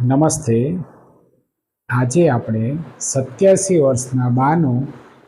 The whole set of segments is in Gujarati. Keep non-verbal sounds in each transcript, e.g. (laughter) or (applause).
નમસ્તે. આજે આપણે સત્યાસી વર્ષના બાનો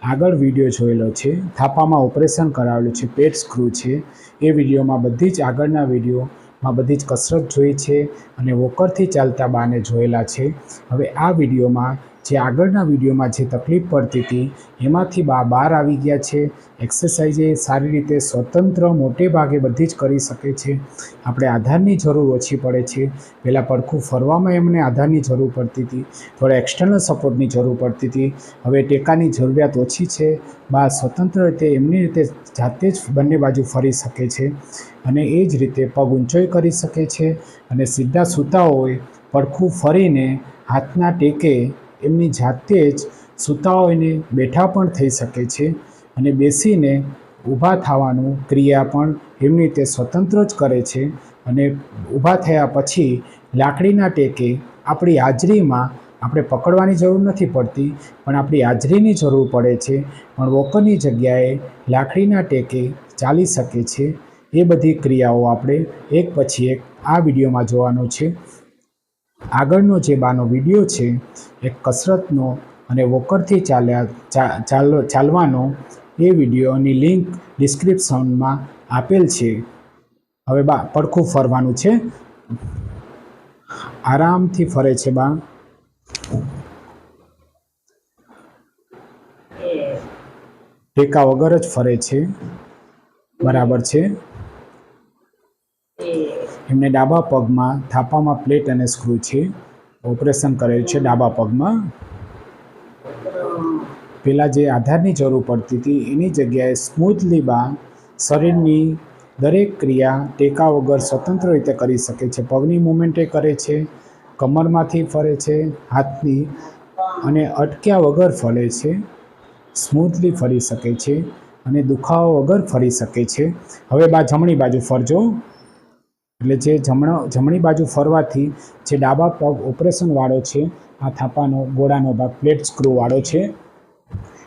આગળ વીડિયો જોયેલો છે. થાપામાં ઓપરેશન કરાવેલું છે. પેટ સ્ક્રૂ છે. એ વિડીયોમાં બધી જ આગળના વિડીયોમાં બધી જ કસરત જોઈ છે અને વોકરથી ચાલતા બાને જોયેલા છે. હવે આ વિડીયોમાં જે આગળના વિડીયોમાં જે તકલીફ પડતી હતી, એમાંથી બા બહાર આવી ગયા છે. એક્સરસાઇઝ એ સારી રીતે સ્વતંત્ર, મોટે ભાગે બધી જ કરી શકે છે. આપણે આધારની જરૂર ઓછી પડે છે. પહેલાં પડખું ફરવામાં એમને આધારની જરૂર પડતી હતી. થોડા એક્સટર્નલ સપોર્ટની જરૂર પડતી હતી. હવે ટેકાની જરૂરિયાત ઓછી છે. બા સ્વતંત્ર રીતે એમની રીતે જાતે જ બંને બાજુ ફરી શકે છે અને એ જ રીતે પગ ઊંચોય કરી શકે છે અને સીધા સૂતા હોય, પડખું ફરીને હાથના ટેકે એમની જાતે જ સૂતા હોઈને બેઠા પણ થઈ શકે છે અને બેસીને ઊભા થવાનું ક્રિયા પણ એમની રીતે સ્વતંત્ર જ કરે છે અને ઊભા થયા પછી લાકડીના ટેકે આપણી હાજરીમાં આપણે પકડવાની જરૂર નથી પડતી, પણ આપણી હાજરીની જરૂર પડે છે, પણ વોકરની જગ્યાએ લાકડીના ટેકે ચાલી શકે છે. એ બધી ક્રિયાઓ આપણે એક પછી એક આ વિડીયોમાં જોવાનું છે. આગળનો જે બાનો વીડિયો છે, એ કસરતનો અને વોકરથી ચાલ્યા ચાલ ચાલવાનો, એ વિડીયોની લિંક ડિસ્ક્રિપ્શનમાં આપેલ છે. હવે બા, પડખું ફરવાનું છે. આરામથી ફરે છે બા. ટેકા વગર જ ફરે છે. બરાબર છે. એમને ડાબા પગમાં થાપામાં પ્લેટ અને સ્ક્રૂ છે. ઓપરેશન કરેલ છે ડાબા પગમાં. પહેલાં જે આધારની જરૂર પડતી હતી એની જગ્યાએ સ્મૂથલી બા શરીરની દરેક ક્રિયા ટેકા વગર સ્વતંત્ર રીતે કરી શકે છે. પગની મુમેન્ટે કરે છે, કમરમાંથી ફરે છે, હાથની અને અટક્યા વગર ફરે છે, સ્મૂથલી ફરી શકે છે અને દુખાવો વગર ફરી શકે છે. હવે બા જમણી બાજુ ફરજો. એટલે જે જમણો, જમણી બાજુ ફરવાથી જે ડાબા પગ ઓપરેશનવાળો છે, આ થાપાનો, ગોળાનો ભાગ, પ્લેટ સ્ક્રૂવાળો છે,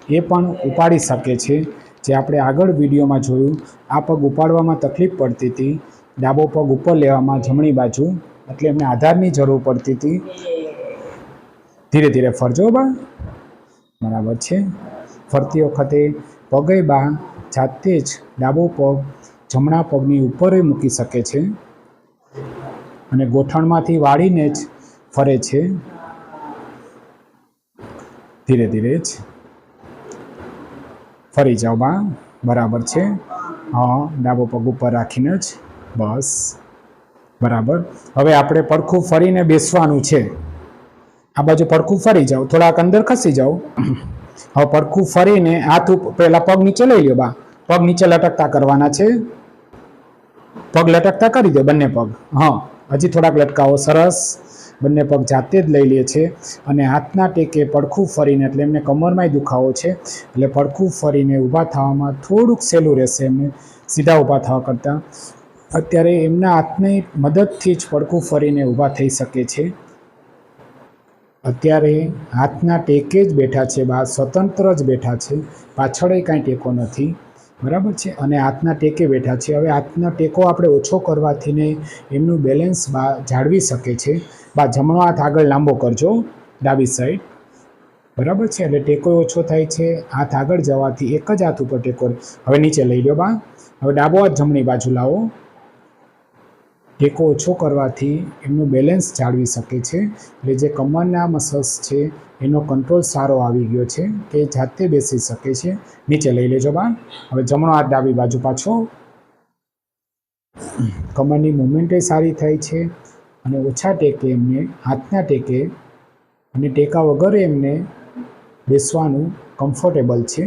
એ પણ ઉપાડી શકે છે. જે આપણે આગળ વિડીયોમાં જોયું, આ પગ ઉપાડવામાં તકલીફ પડતી હતી. ડાબો પગ ઉપર લેવામાં જમણી બાજુ, એટલે એમને આધારની જરૂર પડતી હતી. ધીરે ધીરે ફરજો બા. બરાબર છે. ફરતી વખતે પગે બા જાતે જ ડાબો પગ જમણા પગની ઉપર મૂકી શકે છે. અને ગોઠણમાંથી વાળીને જ ફરે છે. ધીરે ધીરે જ. ફરી જાઓ બા, બરાબર છે? હા, ડાબો પગ ઉપર રાખીને જ. બસ. બરાબર. હવે આપણે પડખું ફરીને બેસવાનું છે. આ બાજુ પડખું ફરી જાઓ. થોડાક અંદર ખસી જાઓ. (coughs) હવે પડખું ફરીને હાથ પહેલાં પગ નીચે લઈ લ્યો બા. પગ નીચે લટકતા કરવાના છે. પગ લટકતા કરી દો બંને પગ. હા. હજી થોડાક લટકાવો સરસ. બંને પગ જાતે જ લઈ લે છે અને હાથના ટેકે પડખું ફરીને, એટલે એમને કમરમાંય દુખાવો છે, એટલે પડખું ફરીને ઊભા થવામાં થોડુંક સહેલું રહેશે એમને, સીધા ઊભા થવા કરતાં. અત્યારે એમના હાથની મદદથી જ પડખું ફરીને ઊભા થઈ શકે છે. અત્યારે હાથના ટેકે જ બેઠા છે બા સ્વતંત્ર જ બેઠા છે પાછળ કાંઈ ટેકો નથી. બરાબર છે? અને હાથના ટેકે બેઠા છે. હવે હાથનો ટેકો આપણે ઓછો કરવાથી ને એમનું બેલેન્સ જાળવી શકે છે. બા જમણો હાથ આગળ લાંબો કરજો, ડાબી સાઈડ. બરાબર છે? એટલે ટેકો ઓછો થાય છે. હાથ આગળ જવાથી એક જ હાથ ઉપર ટેકો હવે નીચે લઈ લો બા. હવે ડાબો હાથ જમણી બાજુ લાવો. ટેકો ઓછો કરવાથી એમનું બેલેન્સ જાળવી શકે છે. એટલે જે કમરના મસલ્સ છે એનો કંટ્રોલ સારો આવી ગયો છે કે જાતે બેસી શકે છે. નીચે લઈ લેજો બા. હવે જમણો હાથ ડાબી બાજુ પાછો. કમરની મુવમેન્ટે સારી થાય છે અને ઓછા ટેકે એમને, હાથના ટેકે અને ટેકા વગર એમને બેસવાનું કમ્ફર્ટેબલ છે.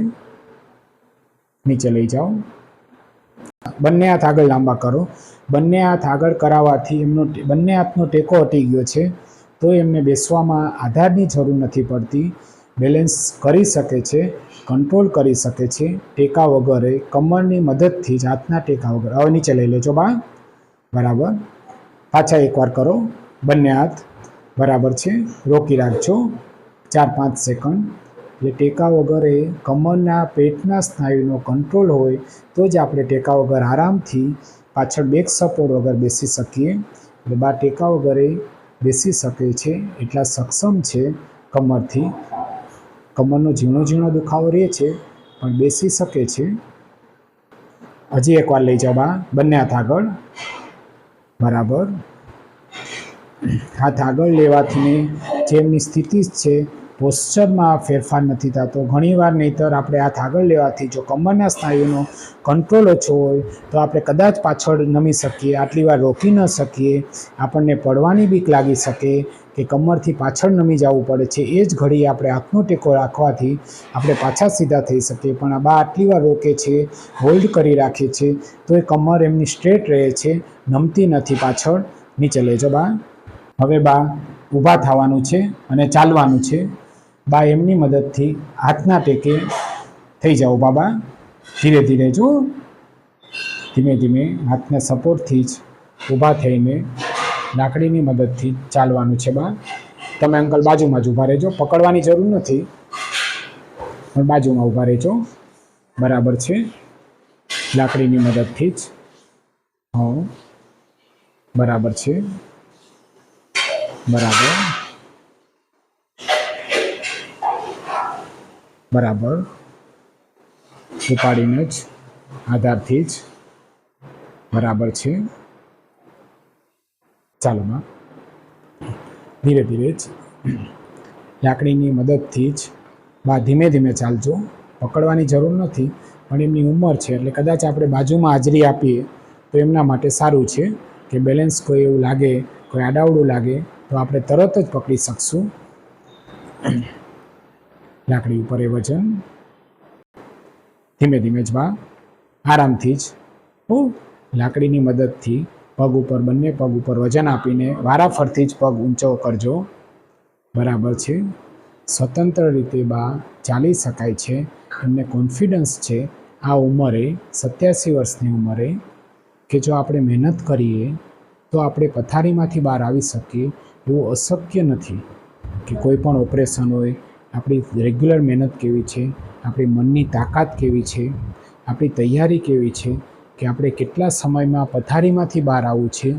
નીચે લઈ જાઓ. બંને હાથ આગળ લાંબા કરો. બંને હાથ આગળ કરાવવાથી એમનો બંને હાથનો ટેકો હટી ગયો છે. તો એમને બેસવામાં આધારની જરૂર નથી પડતી. બેલેન્સ કરી શકે છે, કંટ્રોલ કરી શકે છે. ટેકા વગરે કમરની મદદથી જ, હાથના ટેકા વગર. હવે નીચે લઈ લેજો બા. બરાબર. પાછા એકવાર કરો. બંને હાથ બરાબર છે. રોકી રાખજો. ચાર પાંચ સેકન્ડ. એટલે ટેકા વગરે કમરના પેટના સ્નાયુનો કંટ્રોલ હોય, તો જ આપણે ટેકા વગર આરામથી પાછળ બેક સપોર્ટ વગર બેસી શકીએ. એટલે બા, ટેકા વગરે બેસી શકે છે એટલા સક્ષમ છે કમરથી. કમરનો ઝીણો ઝીણો દુખાવો રહે છે, પણ બેસી શકે છે. હજી એકવાર લઈ જાઓ બા, બંને હાથ આગળ. બરાબર. હાથ આગળ લેવાથી જે એમની સ્થિતિ છે પોસ્ચરમાં ફેરફાર નથી થતો. ઘણીવાર નહીંતર આપણે હાથ આગળ લેવાથી જો કમરના સ્નાયુનો કંટ્રોલ ઓછો હોય, તો આપણે કદાચ પાછળ નમી શકીએ, આટલી વાર રોકી ન શકીએ. આપણને પડવાની બીક લાગી શકે કે કમરથી પાછળ નમી જવું પડે છે. એ જ ઘડી આપણે હાથનો ટેકો રાખવાથી આપણે પાછા સીધા થઈ શકીએ. પણ આ બા આટલી વાર રોકે છે, હોલ્ડ કરી રાખે છે, તો એ કમર એમની સ્ટ્રેટ રહે છે, નમતી નથી પાછળ. નીચે લેજો બા. હવે બા, ઊભા થવાનું છે અને ચાલવાનું છે. બા એમની મદદથી હાથના ટેકે થઈ જાઓ બાબા. ધીરે ધીરે જો. ધીમે ધીમે હાથના સપોર્ટથી જ ઊભા થઈને લાકડીની મદદથી ચાલવાનું છે બા. તમે અંકલ બાજુમાં જ ઊભા રહેજો. પકડવાની જરૂર નથી. પણ બાજુમાં ઊભા રહેજો. બરાબર છે. લાકડીની મદદથી જ. હા. બરાબર છે. બરાબર. બરાબર. ઉપાડીને જ, આધારથી જ બરાબર છે. ચાલો માં. ધીરે ધીરે જ, લાકડીની મદદથી જ, બા ધીમે ધીમે ચાલજો. પકડવાની જરૂર નથી, પણ એમની ઉંમર છે, એટલે કદાચ આપણે બાજુમાં હાજરી આપીએ, તો એમના માટે સારું છે કે બેલેન્સ કોઈ એવું લાગે, કોઈ આડાવડું લાગે, તો આપણે તરત જ પકડી શકશું. લાકડી ઉપર એ વજન ધીમે ધીમે જ બા, આરામથી જ. હો, લાકડીની મદદથી પગ ઉપર, બંને પગ ઉપર વજન આપીને વારાફરતી જ પગ ઊંચો કરજો. બરાબર છે? સ્વતંત્ર રીતે બા, ચાલી શકાય છે. એમને કોન્ફિડન્સ છે આ ઉંમરે, સત્યાસી વર્ષની ઉંમરે, કે જો આપણે મહેનત કરીએ, તો આપણે પથારીમાંથી બહાર આવી શકીએ એવું અશક્ય નથી કે કોઈ પણ ઓપરેશન હોય આપણી રેગ્યુલર મહેનત કેવી છે? આપણી મનની તાકાત કેવી છે? આપણી તૈયારી કેવી છે? કે આપણે કેટલા સમયમાં પથારીમાંથી બહાર આવવું છે?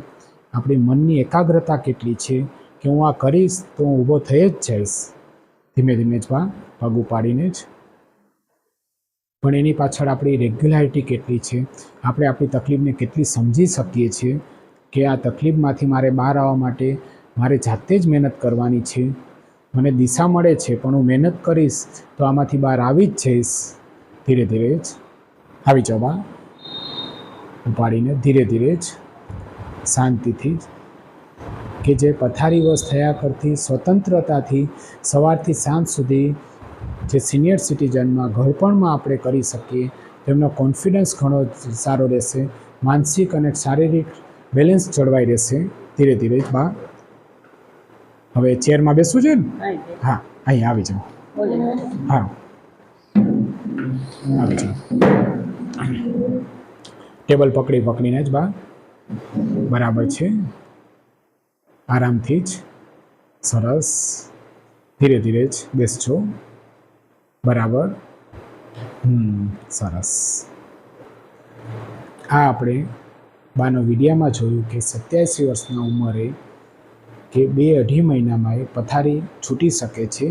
આપણી મનની એકાગ્રતા કેટલી છે? કે હું આ કરીશ તો હું ઊભો થઈ જ જઈશ. ધીમે ધીમે જ પગ ઉપાડીને જ. પણ એની પાછળ આપણી રેગ્યુલારિટી કેટલી છે? આપણે આપણી તકલીફને કેટલી સમજી શકીએ છીએ? કે આ તકલીફમાંથી મારે બહાર આવવા માટે મારે જાતે જ મહેનત કરવાની છે? મને દિશા મળે છે, પણ હું મહેનત કરીશ, તો આમાંથી બહાર આવી જ જઈશ. ધીરે ધીરે જ. આવી જાઓ બા. ઉપાડીને ધીરે ધીરે જ. શાંતિથી જ. કે જે પથારીવશ થયા કરતી સ્વતંત્રતાથી સવારથી સાંજ સુધી જે સિનિયર સિટીઝનમાં ઘડપણમાં આપણે કરી શકીએ, તેમનો કોન્ફિડન્સ ઘણો સારો રહેશે, માનસિક અને શારીરિક બેલેન્સ જળવાઈ રહેશે. ધીરે ધીરે જ બા. હવે ચેરમાં બેસવું છે ને? હા અહીં આવી જાઓ. હા. આવી જાઓ. ટેબલ પકડી પકડીને જ બા. બરાબર છે. આરામથી જ. સરસ. ધીરે ધીરે જ બેસજો. બરાબર. હમ સરસ. આ આપણે બાનો વિડીયામાં જોયું કે સત્યાસી વર્ષના ઉંમરે કે બે અઢી મહિનામાં એ પથારી છૂટી શકે છે,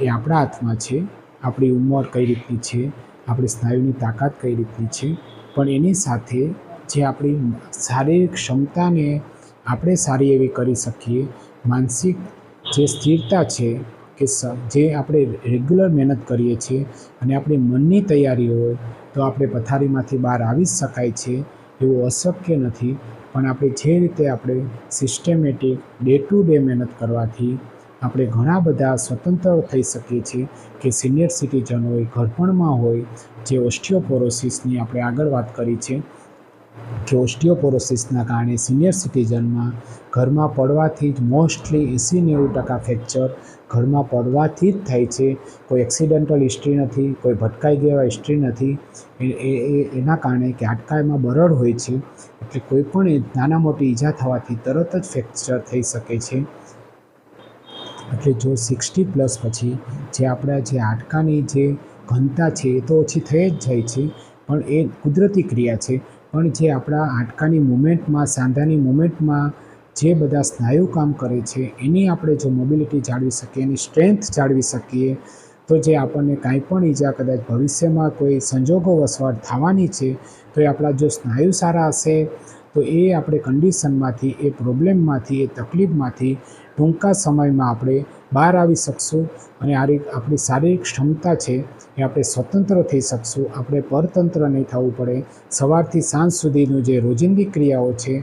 એ આપણા હાથમાં છે, આપણી ઉંમર કઈ રીતની છે, આપણી સ્નાયુની તાકાત કઈ રીતની છે, પણ એની સાથે જે આપણી શારીરિક ક્ષમતાને આપણે સારી એવી કરી શકીએ, માનસિક જે સ્થિરતા છે, કે જે આપણે રેગ્યુલર મહેનત કરીએ છીએ અને આપણી મનની તૈયારી હોય, તો આપણે પથારીમાંથી બહાર આવી જ શકાય છે, એવું અશક્ય નથી. પણ આપણે જે રીતે આપણે સિસ્ટેમેટિક ડે ટુ ડે મહેનત કરવાથી આપણે ઘણા બધા સ્વતંત્ર થઈ શકીએ છીએ કે સિનિયર સિટીઝન હોય, ઘરપણમાં હોય, જે ઓસ્ટિયોપોરોસિસની આપણે આગળ વાત કરી છે. કે ઓસ્ટિયોપોરોસિસના કારણે સિનિયર સિટીઝનમાં ઘરમાં પડવાથી જ મોસ્ટલી એંસી નેવું ટકા ફ્રેક્ચર ઘરમાં પડવાથી જ થાય છે. કોઈ એક્સિડન્ટલ હિસ્ટ્રી નથી, કોઈ ભટકાઈ ગયા હિસ્ટ્રી નથી. એ, એ- એના કારણે કે હાડકામાં બરડ હોય છે. એટલે કોઈ પણ નાના મોટી ઈજા થવાથી તરત જ ફ્રેક્ચર થઈ શકે છે. એટલે જો સિક્સટી પ્લસ પછી જે આપણા જે હાડકાની જે ઘનતા છે એ તો ઓછી થઈ જ જાય છે. પણ એ કુદરતી ક્રિયા છે. પણ જે આપણા હાડકાની મુમેન્ટમાં સાંધાની મુમેન્ટમાં જે બધા સ્નાયુ કામ કરે છે, એની આપણે જો મોબિલિટી જાળવી શકીએ, એની સ્ટ્રેન્થ જાળવી શકીએ, તો જે આપણને કાંઈ પણ ઈજા કદાચ ભવિષ્યમાં કોઈ સંજોગો વસવાટ થવાની છે, તો એ આપણા જો સ્નાયુ સારા હશે, તો એ આપણે કન્ડિશનમાંથી એ પ્રોબ્લેમમાંથી એ તકલીફમાંથી ટૂંકા સમયમાં આપણે બહાર આવી શકશું અને આ રીત આપણી શારીરિક ક્ષમતા છે એ આપણે સ્વતંત્ર થઈ શકશું. આપણે પરતંત્ર નહીં થવું પડે. સવારથી સાંજ સુધીનું જે રોજિંદી ક્રિયાઓ છે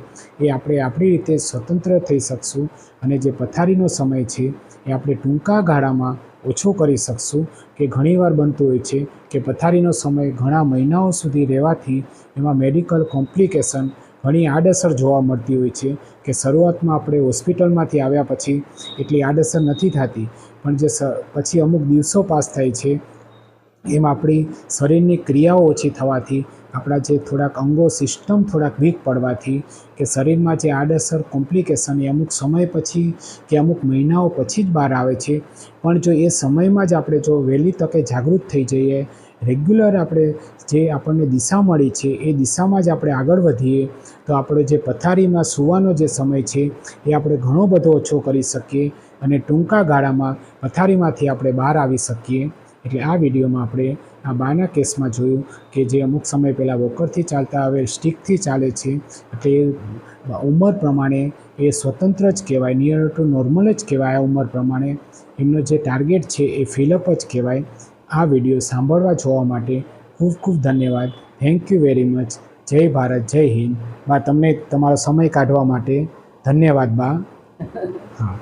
એ આપણે આપણી રીતે સ્વતંત્ર થઈ શકશું અને જે પથારીનો સમય છે એ આપણે ટૂંકા ગાળામાં ઓછો કરી શકશું. કે ઘણીવાર બનતું હોય છે કે પથારીનો સમય ઘણા મહિનાઓ સુધી રહેવાથી એમાં મેડિકલ કોમ્પ્લિકેશન ઘણી આડઅસર જોવા મળતી હોય છે કે શરૂઆતમાં આપણે હોસ્પિટલમાંથી આવ્યા પછી એટલી આડઅસર નથી થતી, પણ જે પછી અમુક દિવસો પાસ થાય છે, એમ આપણી શરીરની ક્રિયાઓ ઓછી થવાથી, આપણા જે થોડાક અંગો સિસ્ટમ થોડાક વીક પડવાથી કે શરીરમાં જે આડઅસર કોમ્પ્લિકેશન એ અમુક સમય પછી કે અમુક મહિનાઓ પછી જ બહાર આવે છે. પણ જો એ સમયમાં જ આપણે જો વહેલી તકે જાગૃત થઈ જઈએ રેગ્યુલર આપણે જે આપણને દિશા મળી છે, એ દિશામાં જ આપણે આગળ વધીએ, તો આપણે જે પથારીમાં સૂવાનો જે સમય છે, એ આપણે ઘણો બધો ઓછો કરી શકીએ અને ટૂંકા ગાળામાં પથારીમાંથી આપણે બહાર આવી શકીએ. એટલે આ વિડીયોમાં આપણે આ બાના કેસમાં જોયું કે જે અમુક સમય પહેલાં વોકરથી ચાલતા હવે સ્ટિકથી ચાલે છે, એટલે ઉંમર પ્રમાણે એ સ્વતંત્ર જ કહેવાય નિયર ટુ નોર્મલ જ કહેવાય આ ઉંમર પ્રમાણે. એમનો જે ટાર્ગેટ છે એ ફિલઅપ જ કહેવાય. આ વીડિયો સાંભળવા જોવા માટે ખૂબ ખૂબ ધન્યવાદ. થેન્ક યુ વેરી મચ જય ભારત, જય હિન્દ. બા, તમને તમારો સમય કાઢવા માટે ધન્યવાદ બા. હા.